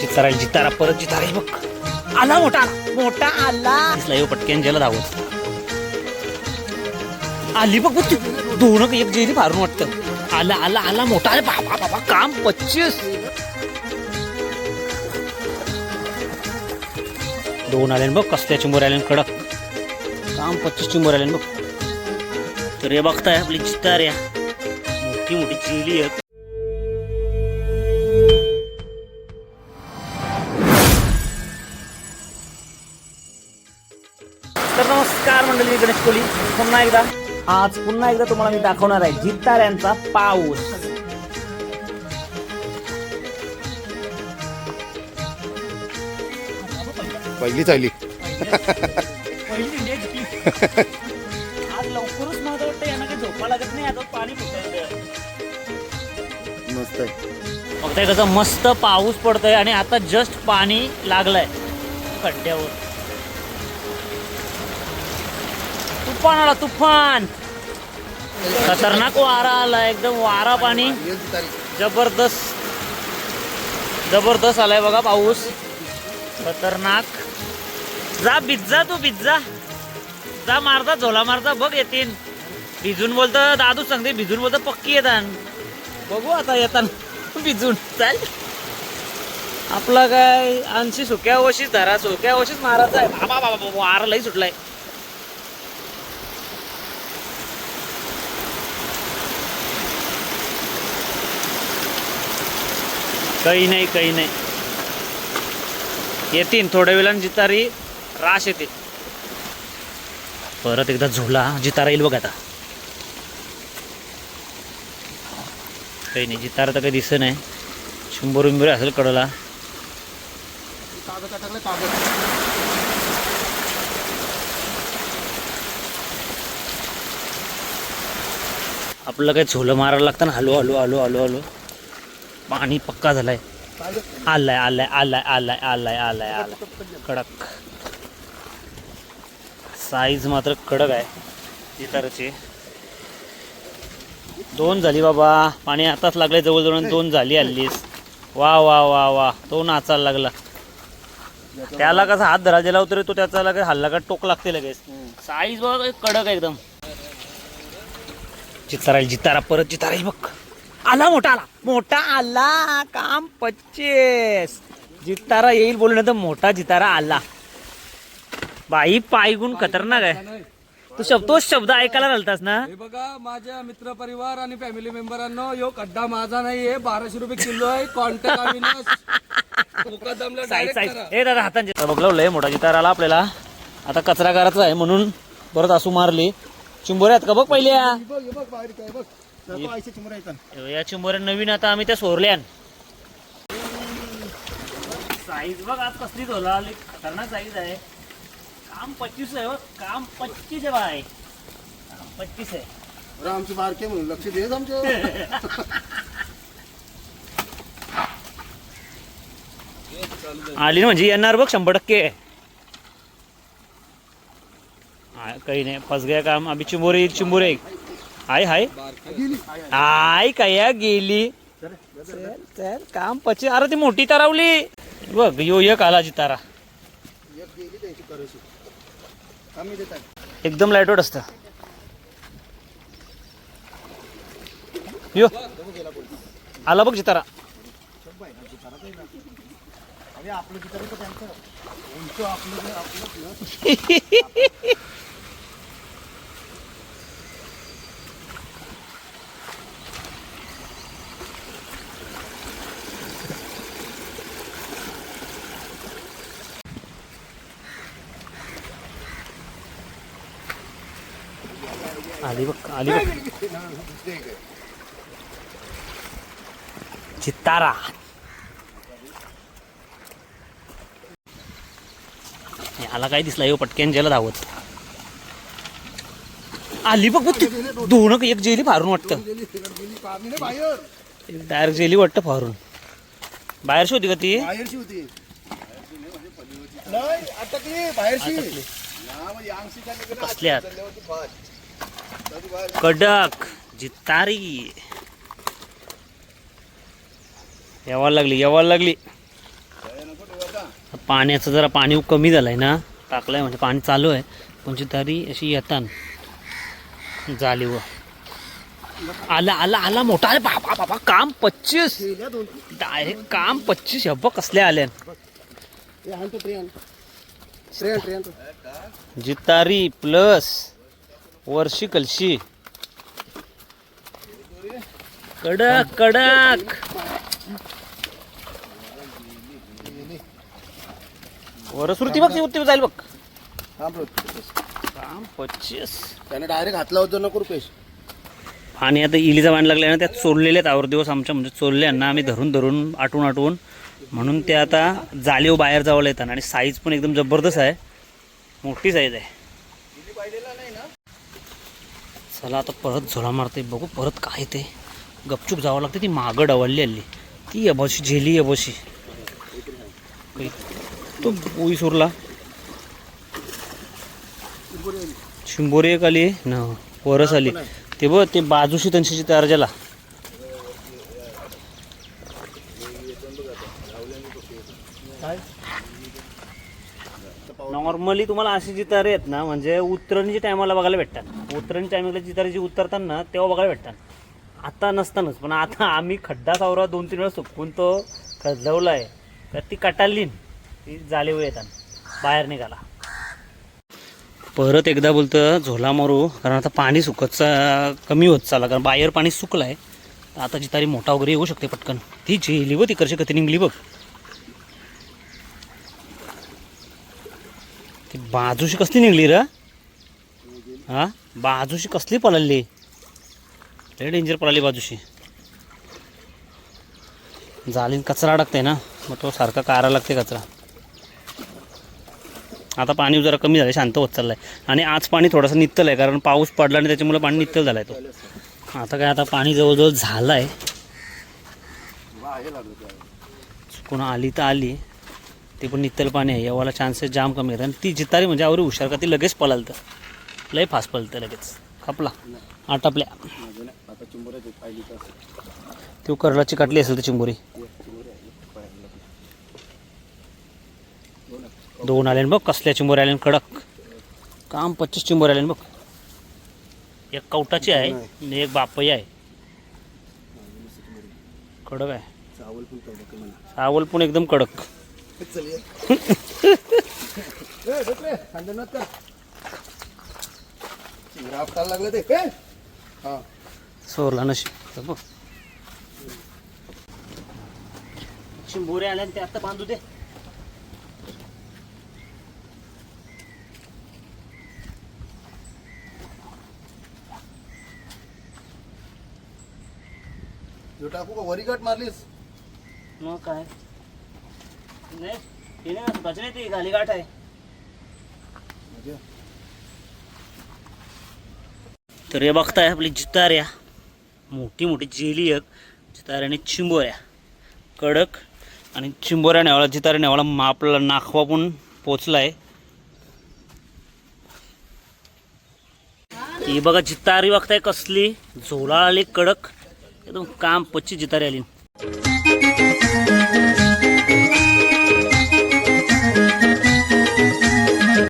चित्तारा जितारा परत जितारा हे बघ. आला मोठा. आला मोठा आला. दिसला येऊ पटक्यान ज्याला धावत आली बघ बघ ती. दोन एक जेली फारून वाटतं. आला आला आला मोठा. अरे बाबा बाबा काम पच्चीस. दोन आले बघ कसल्या चिंबोर आले कडक. काम पच्चीस चिंबोर आले बघ. तर हे बघताय आपली चिताऱ्या मोठी मोठी चिली आहेत नमस्कार मंडळी मी गणेश कोली. पुन्हा एकदा. आज पुन्हा एकदा तुम्हाला मी दाखवणार आहे जिताऱ्यांचा पाऊस. पहिलीच आली आज लवकरच मला वाटतं यांना काही झोपा लागत नाही आता पाणी फुटायचं मस्त बघताय कसं मस्त पाऊस पडतोय आणि आता जस्ट पाणी लागलंय. खड्ड्यावर. तुफान आला तुफान. खतरनाक वारा आला एकदम वारा पाणी. जबरदस्त. जबरदस्त आलाय बघा पाऊस. खतरनाक. जा भिज्जा तू भिज्जा जा मारता झोला मारता बघ येतील भिजून बोलतं दादू सांगते भिजून बोलतं पक्की येतात बघू आता येताना. भिजून. चाल. आपला काय ऐंशी सुक्या वशीच धरा सुक्या वशीच मारायचा आहे. बाबा बाबा बाबा वारा लई सुटलाय. काही नाही काही नाही. येतील थोड्या वेळाने जितारी राश येते परत एकदा झुला जितारा येईल बघ आता. काही नाही जितारा तर काही दिसत नाही. शंभर उंबर असेल कडला. आपलं काही झोलं मारायला लागतं ना हलू हलू हलू हलू हलू. पाणी पक्का झालाय. आलाय आलाय आलाय आलाय आलाय आलाय आलाय. कडक. साईज मात्र कडक आहे. इतरची. दोन झाली बाबा. पाणी आताच लागलंय जवळजवळ दोन झाली हल्लीच वा वा वा वा. तो नाचायला लागला. त्याला कसा हात धरा दिला उतरे तो त्याचा लगेच हल्ला का टोक लागते लगेच. साईज बघ कडक आहे एकदम. चितारा जितारा परत जितारा बघ. आला मोठा आला. मोठा आला. काम पच्चीस. जितारा येईल बोलून नाही तर मोठा जितारा आला. बाई पायगुण खतरनाक आहे. तू शब्द तोच शब्द ऐकायला घालतास ना? हे बघा माझ्या मित्र परिवार आणि फॅमिली मेंबरांनो यो खड्डा माझा नाहीये. बाराशे रुपये किलो आहे. Contact size size. ए दादा हातांचे बघलं लय मोठा जितार आला आपल्याला. आता कचरा करायचा आहे म्हणून परत असू मारली. चिंबोऱ्या आहेत का बघ पहिल्या? चिमरा येतात या चिंबोऱ्या नवीन आता आम्ही त्या सोरल्यान. साईज बघ आज कसली धोला आली खतरनाक साईज आहे. काम पच्चीस आहे हो. काम पच्चीस आहे बाय काम पच्चीस आहे. अरे आमची बारके म्हणून लक्ष आमचे. आली ना म्हणजे येणार बघ शंभर टक्के. काही नाही फस गया काम. आम्ही चिंबोरे चिंबोरे हाय हाय. आय काय गेली? चल, चल, काम पची. अरे ती मोठी तारावली. बघ यो एक आला जी तारा एकदम लाईटवर असतं. यो. आला बघ जितारा अरे आपलं तिथं तर त्यांचं उंच आपलं जे आपलं ना, आली बघ आली बघ चित्तारा. याला काय दिसला? येऊ पटक्यान ज्याला धावत आली बघ बघ. दोन एक जेली फारून वाटतं. बाहेर डायरेक्ट जेली वाटतं फारून. बाहेरशी होती का ती? बाहेरची होती नाही कडक जितारी. यावायला लागली यावायला लागली. पाण्याचं जरा पाणी कमी झालं आहे ना टाकलं आहे म्हणजे पाणी चालू आहे पण जितारी अशी येतात जालीवर आला आला आला मोठा. अरे बाबा बाबा काम पच्चीस. डायरेक्ट काम पच्चीस. हे बघ कसले आले. जितारी प्लस. वर्षी कलशी. कडक कडक. वरसृती बघ ती जाईल बघ. काम पच्चीस त्याने डायरेक्ट हातला होतो नको रुपेश. आणि आता इलीचा बांध लागला ना त्यात चोरलेले आहेत आवर दिवस आमच्या म्हणजे चोरल्यांना आम्ही धरून धरून आटून आटून. म्हणून ते आता जालीव बाहेर जावं येतात आणि साईज पण एकदम जबरदस्त आहे. मोठी साईज आहे. चला आता परत झोला मारते बघू परत काय ते. गपचूप जावं लागते. ती मागं डवलली आली ती अबशी झेली अबशी तो पोई सुरला शिंबोरी एक आली. ना वरस आली. ते बघ ते बाजूशी त्यांची तयार झाला नॉर्मली तुम्हाला अशी जितारे आहेत ना म्हणजे उतरणीच्या टायमाला बघायला भेटतात. उतरणी टायमाला जितारे जी उतरतात ना तेव्हा बघायला भेटतात. आता नसतानाच पण आता आम्ही खड्डा सावरा दोन तीन वेळा सुकून तो खजवला आहे तर ती कटालीन ती जालेवर येतात बाहेर निघाला. परत एकदा बोलतं झोला मारू कारण आता पाणी सुकत कमी होत चालला कारण बाहेर पाणी सुकलं आहे आता जितारी मोठा वगैरे येऊ शकते पटकन. ती झेली बघ तिकडची कधी निघली बघ. बाजूशी कसली निघली र? हा? बाजूशी कसली पळाली? लय डेंजर पळाली बाजूशी. जालीन कचरा अडकते ना? मग तो सारखा कारा लागते कचरा. आता पाणी जरा कमी झालं शांत होत चाललं आहे आणि आज पाणी थोडंसं नित्तल आहे कारण पाऊस पडला आणि त्याच्यामुळे पाणी नित्तल झालं आहे तो. आता काय आता पाणी जवळजवळ झालं आहे चुकून आली तर आली. ती पण नित्तल पाणी आहे. यावाला चान्सेस जाम कमी आहेत आणि ती जितारी म्हणजे आवरी हुशार का? ती लगेच पळालतं. लय फास्ट पळतं लगेच. खपला. आटापल्या माझं तर ती करला काटली असेल ती चिंबोरी. दोन आले बघ कसल्या चिंबोरी आले कडक. काम पच्चीस चिंबोरी आले बघ. एक कवटाची आहे आणि एक बापई आहे. कडक आहे. सावल पण एकदम कडक. लागलं ते! हा सोरला नशीब. हे बघ. चिंबोरी आल्या आणि ते आता बांधू दे. टाकू का? वरी गाठ मारलीस? मग काय? नाही. ते नाही नाही ती गालीगाठ आहे. तर हे बघताय आपली जिताऱ्या. मोठी मोठी जेली एक जितार्याने चिंबोऱ्या. कडक आणि चिंबोऱ्या नेवाळा जिताऱ्या नेवाळा आपला नाखवा पण पोचलाय. ही बघा जितारी बघताय कसली? झोला आली कडक. एकदम काम पच्ची जितारी आली.